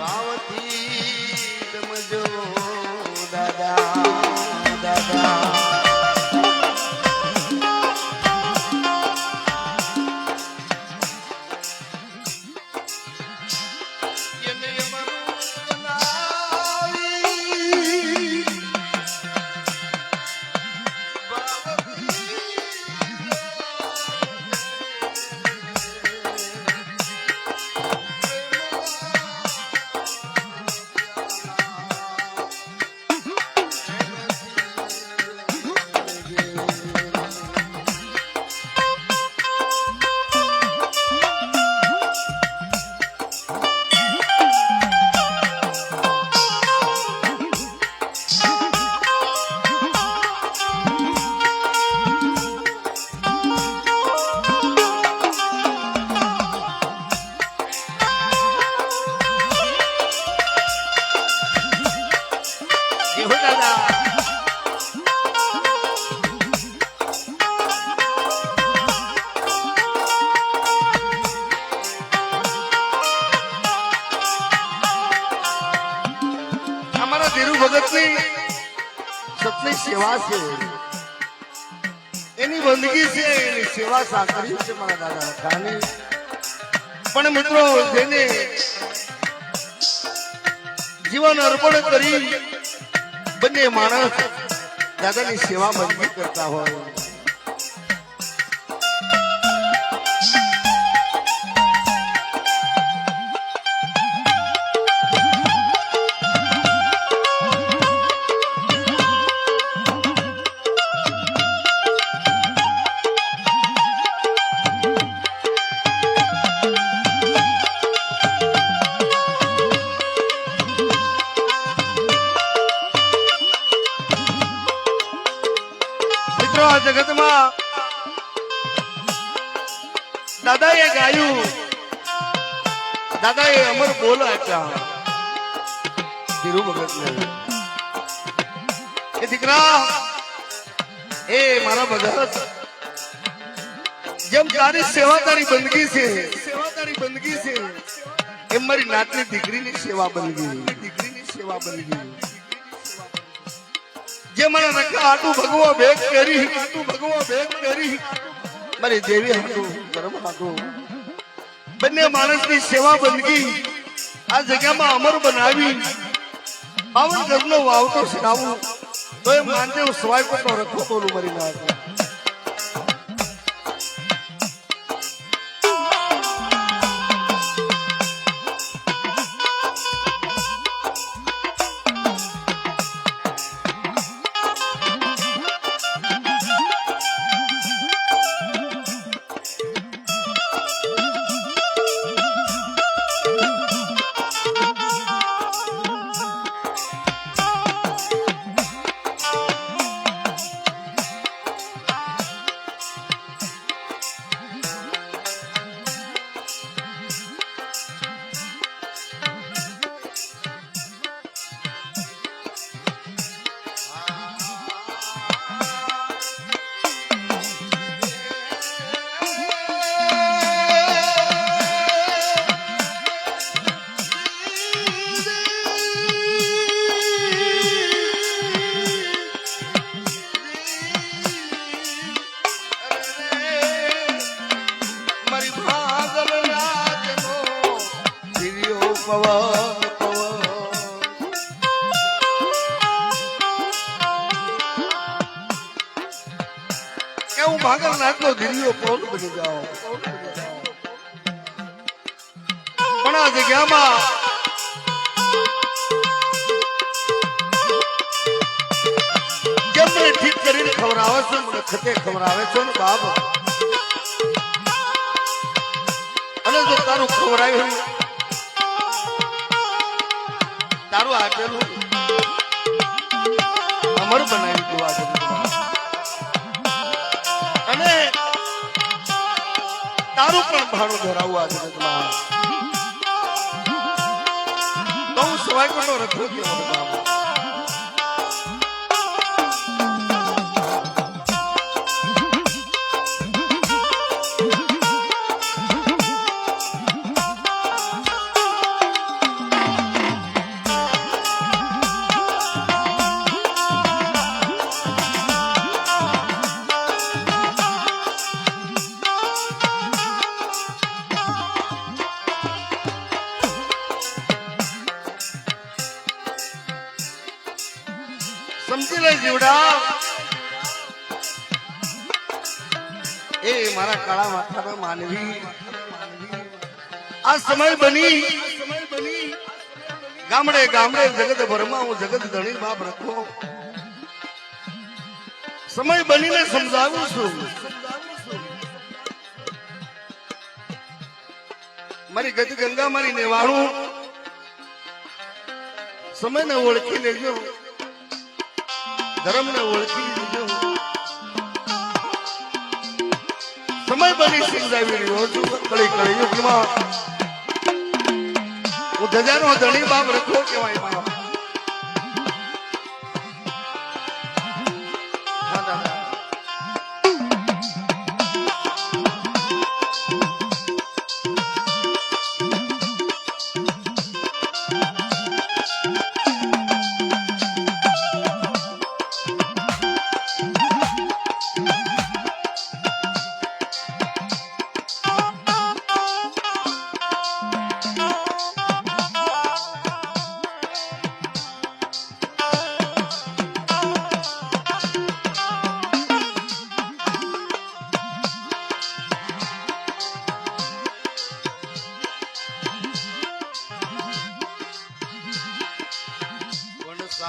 ભાવથી દાદા દાદા. પણ મિત્રો જેને જીવન અર્પણ કરી બંને માણસ દાદાની સેવા મજબૂત કરતા હોય. મિત્રો આ જગતમાં. દાદાએ ગાયું. દાદાએ અમર બોલ ધીરુ ભગતને એ દીકરા, એ મારા ભગત, જેમ તારી સેવા તારી બંદગી છે, સેવા તારી બંદગી છે, એમ મારી નાતની દીકરીની સેવા બનગી દીકરીની સેવા બનગી જે મને નકા આટું ભગવો ભેગ કરી. આટું ભગવો ભેગ કરી મારી દેવી હતું ધર્મ હતું બંને માણસની સેવા બંદગી આ જગ્યામાં અમર બનાવી. પાવન ઘરનો વાવતો સડાવું તો એ માનદેવ સ્વાય કોટનો રખો બોલું મરી નાખે. કે હું ભાગલ નાથનો દિવ્યો પવન બની જાઉં પણ આ જગ્યામાં જેમ ઠીક કરીને ખવડાવે છે, મને ખતે ખવડાવે છે ને બાપ અને જો તારું ખવડાવ્યું, તારું આપેલું, અમર બનાવી દઉં આ તારું પણ ભાણું ધરાવું આ જગતમાં. બહુ સવાય કોનો રખો ગયો સમય ગામડે ગામડે જગત ભરમાં હું જગત ધણી બાપ રખો. સમય બનીને સમજાવું છું. મારી ગતિ ગંગા મારી નેવાણું. સમયને ઓળખી લેજો ધર્મને ઓળખી લીધો. સમય બની સમજાવી રહ્યો છું. કળી કળી હું ધજાનો ધણી બાપ રખો કેવાય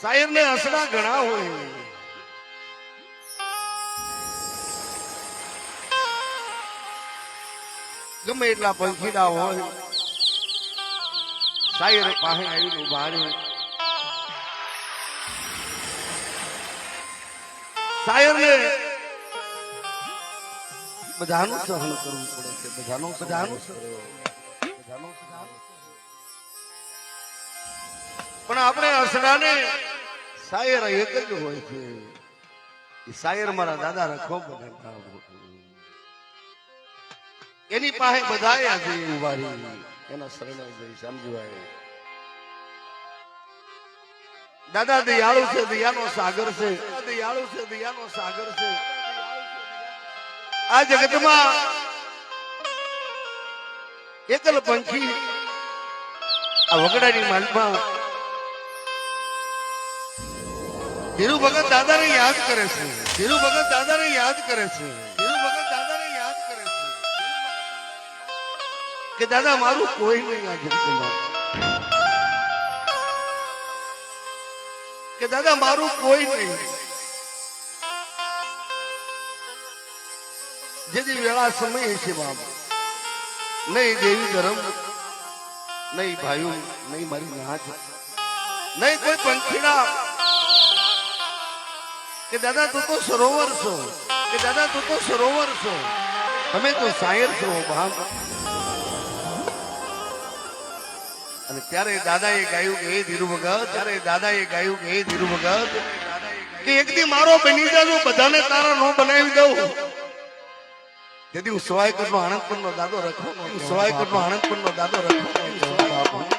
શાયર ને હસડા ઘણા હોય. ગમે એટલા પંખીડા હોય શાયર પાસે આવીને ઊભા બધાનું સહન કરવું પડે છે, બધાનું બધાનું બધાનું પણ આપણે અસડાને શાયર એક જ હોય છે. એ શાયર મારા દાદા રખો બધા એની પાસે બધા આજે ઊભા એના શરણે જઈ સમજવાય. દાદા, દયાળુ છે, દયાનો સાગર છે. દયાળુ છે, દયાનો સાગર છે. આ જગતમાં એકલ પંખી આ વગડાની માલમાં ધીરુ ભગત દાદાને યાદ કરે છે. ધીરુ ભગત દાદાને યાદ કરે છે. ધીરુ ભગત દાદાને યાદ કરે છે. કે દાદા, મારું કોઈ નહીં લાગે કે દાદા, મારું કોઈ નહીં. જેથી વેળા સમય છે બાબા નહીં દેવી ધર્મ, નહીં ભાઈઓ, નહીં મારી નાચ નહીં કોઈ પંખીડા કે દાદા, તું તો સરોવર છો. કે દાદા, તું તો સરોવર છો. તમે તો શાયર છો બાપ અને ત્યારે દાદાએ ગાયું કે, હે ધીરુ ભગત ત્યારે દાદાએ ગાયું કે, હે ધીરુ ભગત કે એક દી મારો બની જાજો બધાને તારા નો બનાવી દઉં. તેથી હું સવાઈકર નો આણંદપુર નો દાદો રખો સવાઈકર નો આણંદપુર નો દાદો રખો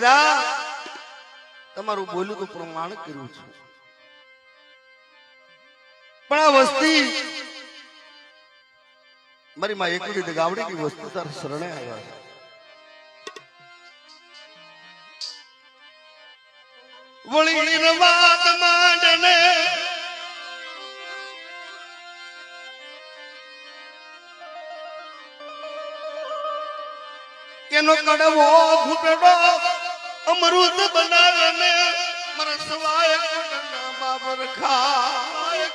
દાદા, તમારું બોલું તો પ્રમાણ કર્યું છે. પણ આ વસ્તી, મારી માં એકલી ગાવડી ની વસ્તુ તાર શરણે આવ્યા છે. વાત માંડને, એનો કડવો ઘૂંટડો અમૃત ખાય.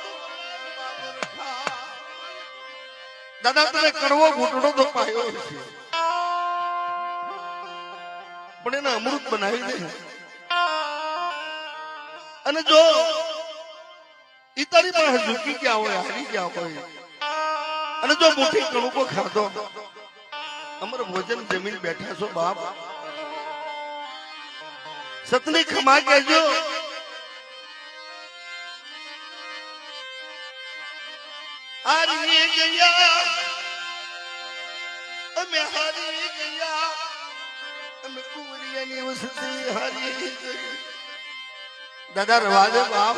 દાદા તને કરવો ઘૂંટડો તો પાયો પણ એને અમૃત બનાવી દે. અને જો ઈ તારી પાસે ઝૂકી ગયા હોય, હારી ગયા હોય, અને જો મુઠ્ઠી કણુકો ખાધો, અમર ભોજન જમીન બેઠા છો બાપ. સતની ખમા કેજો હારી ગયા. અમે હારી ગયા. અમે કુંવરિયાની વસતી હારી ગઈ. દાદા રવાજો બાપ.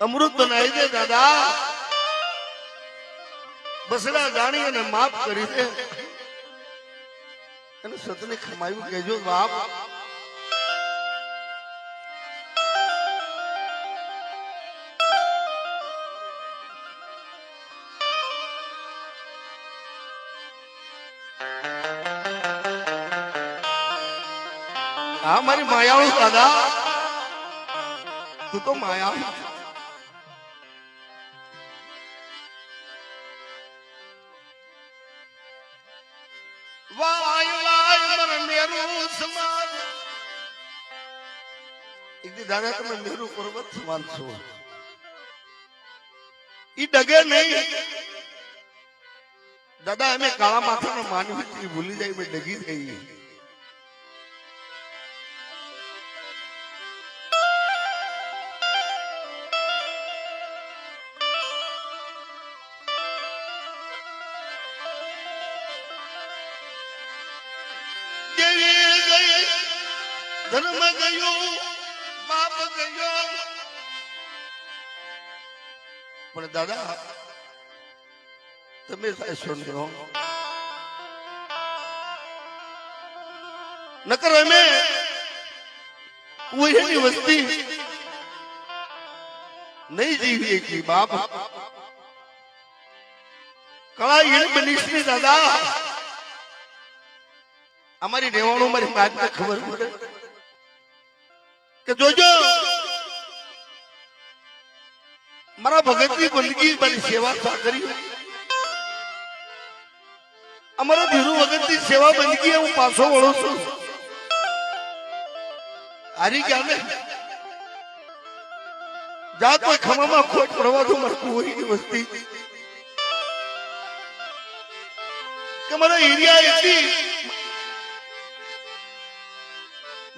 અમૃત બનાવી દે દાદા. બસડા જાણી અને માફ કરી દે. અને સતને ખમાયું કેજો બાપ. હા મારી માયાળુ દાદા. તું તો માયાળુ દી તમે મેરું પર્વત સમાન છો. ઈ ડગે નહીં. દાદા અમે કાળા માથાનો માનવી ભૂલી જાય મેં ડગી થઈ પણ દાદા, તમે સાચો નહીં નકર અમે ઉહેની વસ્તી નહીં જીવીએ કે બાપ. કળા ઈણ બનીશ ને દાદા. અમારી રહેવાનું મારી માતને ખબર પડે. કે જોજો મારા ભગતની બંદગી મારી સેવા સા કરી. અમારા ધીરુ ભગતની સેવા બંદગી હું પાછો વળું છું. હારી ગયા જા કોઈ ખમામાં ખોટ પડવા તો મળતું હોય વસ્તી. કે મારા એરિયા એટલી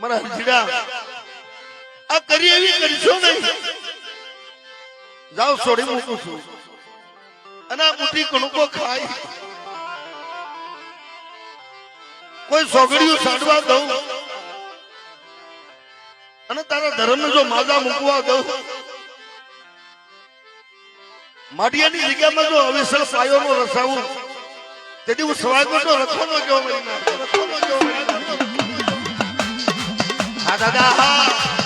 મારા હરજીડા આ કરી એવી કરશો નહીં? જાઓ છોડી મૂકું છું. અને આ મુઠ્ઠી કણુકો ખાય કોઈ સોગડીયું સાંડવા દઉં. અને તારા ધર્મ જો માજા મૂકવા દઉં. માટિયાની જગ્યામાં જો અવિસર પાયોનો રસાવું. તેથી હું સ્વાગત નો રખવાનો કેવો મળી નાખો રખવાનો કેવો દાદા હા